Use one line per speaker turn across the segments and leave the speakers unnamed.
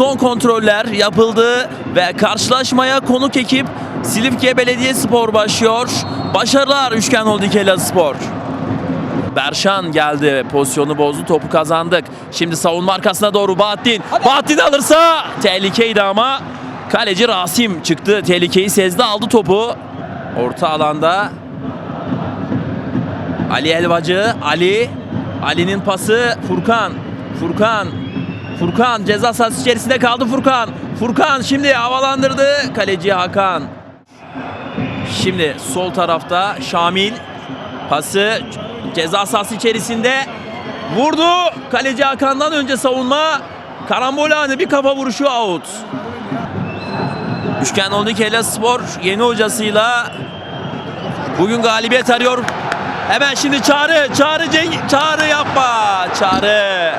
son kontroller yapıldı ve karşılaşmaya konuk ekip Silifke Belediyespor başlıyor. Başarılar Üçgen Holding Elazığspor. Berşan geldi. Pozisyonu bozdu. Topu kazandık. Şimdi savunma arkasına doğru Bahattin. Bahattin alırsa tehlikeydi ama kaleci Rasim çıktı. Tehlikeyi sezdi aldı topu. Orta alanda Ali Elbacı. Ali. Ali'nin pası Furkan. Furkan. Furkan ceza sahası içerisinde kaldı Furkan. Furkan şimdi havalandırdı. Kaleci Hakan. Şimdi sol tarafta Şamil. Pası ceza sahası içerisinde vurdu. Kaleci Hakan'dan önce savunma. Karambol anı bir kafa vuruşu out. Üçgen Holding Elazığspor yeni hocasıyla bugün galibiyet arıyor. Hemen şimdi Çağrı, Çağrı, Çağrı yapma. Çağrı.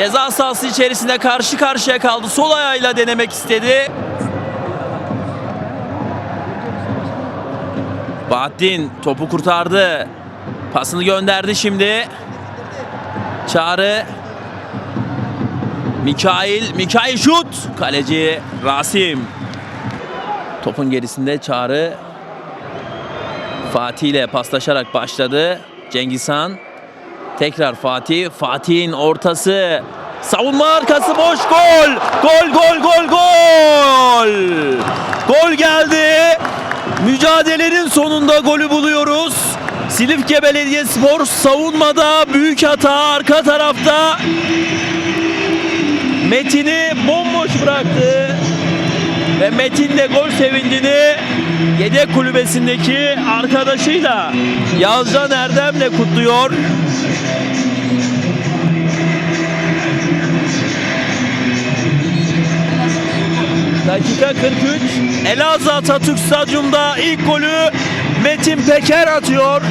Ceza sahası içerisinde karşı karşıya kaldı. Sol ayağıyla denemek istedi. Bahattin topu kurtardı. Pasını gönderdi şimdi. Çağrı. Mikail. Mikail şut. Kaleci Rasim. Topun gerisinde Çağrı. Fatih ile paslaşarak başladı. Cengiz Han. Tekrar Fatih. Fatih'in ortası. Savunma arkası boş gol. Gol gol gol gol. Gol geldi. Mücadelenin sonunda golü buluyoruz. Silifke Belediyespor savunmada büyük hata arka tarafta. Metin'i bomboş bıraktı. Ve Metin de gol sevincini yedek kulübesindeki arkadaşıyla Yağızcan Erdem'le kutluyor. Dakika 43. Elazığ Atatürk Stadyum'da ilk golü Metin Peker atıyor.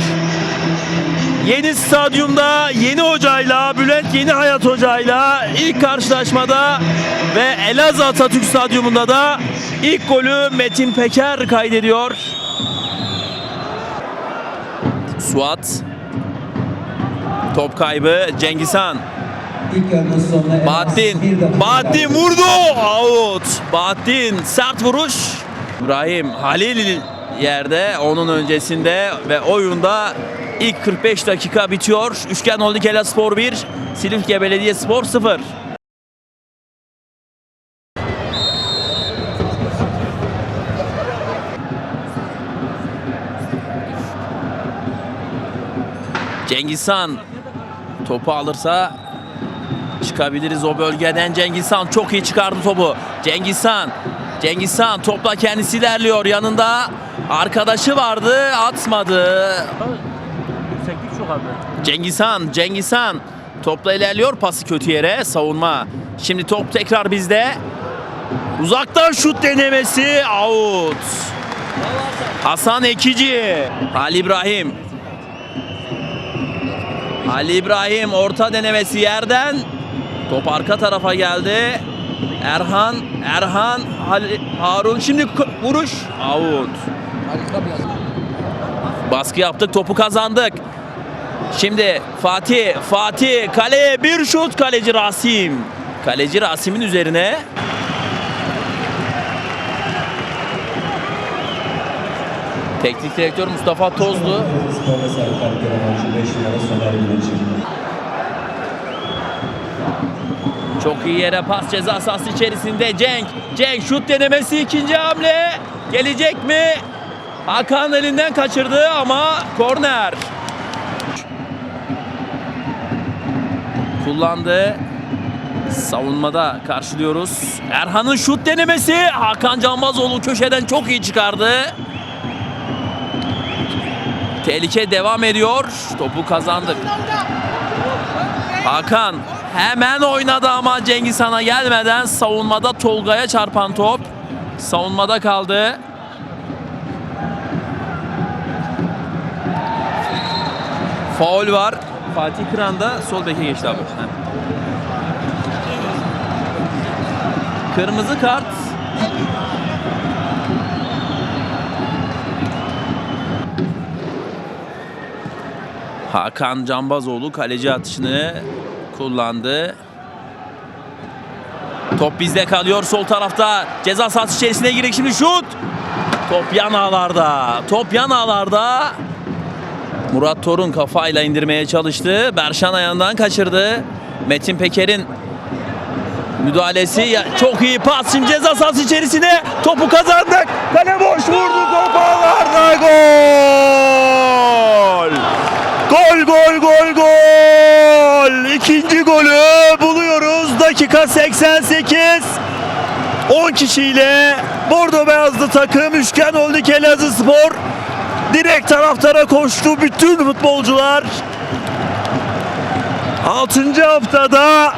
Yeni stadyumda yeni hocayla, Bülent Yeni Hayat hocayla ilk karşılaşmada ve Elazığ Atatürk Stadyumunda da ilk golü Metin Peker kaydediyor. Suat top kaybı Cengiz Han.
İlk yarının sonuna
Bahattin. Bahattin vurdu. Out. Bahattin sert vuruş. İbrahim Halil yerde onun öncesinde ve oyunda ilk 45 dakika bitiyor. Üçgen Holding Elazığspor 1, Silifke Belediyespor 0. Cengiz Han topu alırsa Çıkabiliriz o bölgeden. Cengiz Han çok iyi çıkardı topu. Cengiz Han. Cengiz Han topla kendisi ilerliyor. Yanında arkadaşı vardı. Atmadı.
Yükseklik çok abi.
Cengiz Han. Cengiz Han. Topla ilerliyor. Pası kötü yere. Savunma. Şimdi top tekrar bizde. Uzaktan şut denemesi. Out. Hasan Ekici. Ali İbrahim. Ali İbrahim orta denemesi yerden. Top arka tarafa geldi. Erhan, Erhan, Harun şimdi vuruş. Out. Baskı yaptık, topu kazandık. Şimdi Fatih, Fatih kaleye bir şut kaleci Rasim. Kaleci Rasim'in üzerine Teknik direktör Mustafa Tozlu Çok iyi yere pas ceza sahası içerisinde Cenk. Cenk şut denemesi ikinci hamle. Gelecek mi? Hakan elinden kaçırdı ama korner. Kullandı. Savunmada karşılıyoruz. Erhan'ın şut denemesi. Hakan Canbazoğlu köşeden çok iyi çıkardı. Tehlike devam ediyor. Topu kazandık. Hakan hemen oynadı ama Cengiz Han'a gelmeden savunmada Tolga'ya çarpan top. Savunmada kaldı. Faul var. Fatih Kıran da sol beke geçti abi. Kırmızı kart. Hakan Cambazoğlu kaleci atışını kullandı. Top bizde kalıyor sol tarafta. Ceza sahası içerisine girdik şimdi şut. Top yan ağlarda. Top yan ağlarda. Murat Torun kafayla indirmeye çalıştı. Berşan ayağından kaçırdı. Metin Peker'in müdahalesi çok iyi pas şimdi ceza sahası içerisine topu kazandık. Kale boş vurdu top ağlarda gol. Gol gol gol gol. İkinci golü buluyoruz. Dakika 88. 10 kişiyle Bordo Beyazlı takım üçgen oldu Elazığ Spor. Direkt taraftara koştu bütün futbolcular. 6. haftada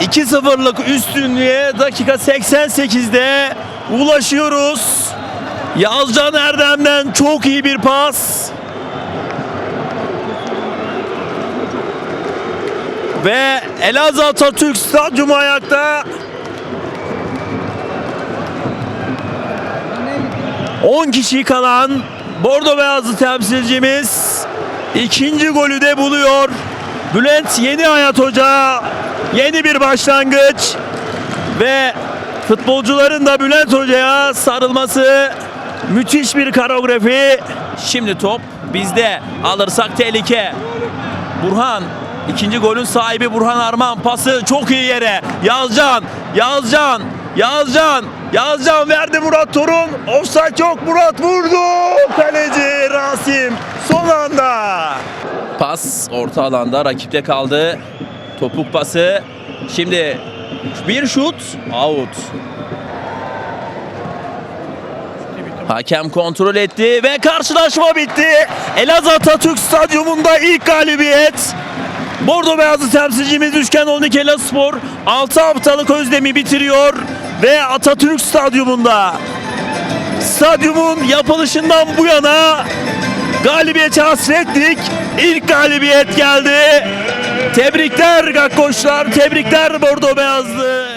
2-0'lık üstünlüğe dakika 88'de ulaşıyoruz. Yazcan Erdem'den çok iyi bir pas. Ve Elazığ Atatürk Stadyumu ayakta. 10 kişi kalan Bordo Beyazlı temsilcimiz ikinci golü de buluyor. Bülent Yeni Hayat Hoca yeni bir başlangıç ve futbolcuların da Bülent Hoca'ya sarılması müthiş bir koreografi. Şimdi top bizde alırsak tehlike. Burhan ikinci golün sahibi Burhan Arman pası çok iyi yere. Yazcan, Yazcan, Yazcan, Yazcan verdi Murat Torun. Offside yok Murat vurdu. Kaleci Rasim son anda. Pas orta alanda rakipte kaldı. Topuk pası. Şimdi bir şut out. Hakem kontrol etti ve karşılaşma bitti. Elazığ Atatürk Stadyumunda ilk galibiyet. Bordo Beyazlı temsilcimiz Üçgen Olnik Elazığspor 6 haftalık özlemi bitiriyor ve Atatürk Stadyumunda stadyumun yapılışından bu yana galibiyete hasrettik. İlk galibiyet geldi. Tebrikler Gakkoşlar, tebrikler Bordo Beyazlı.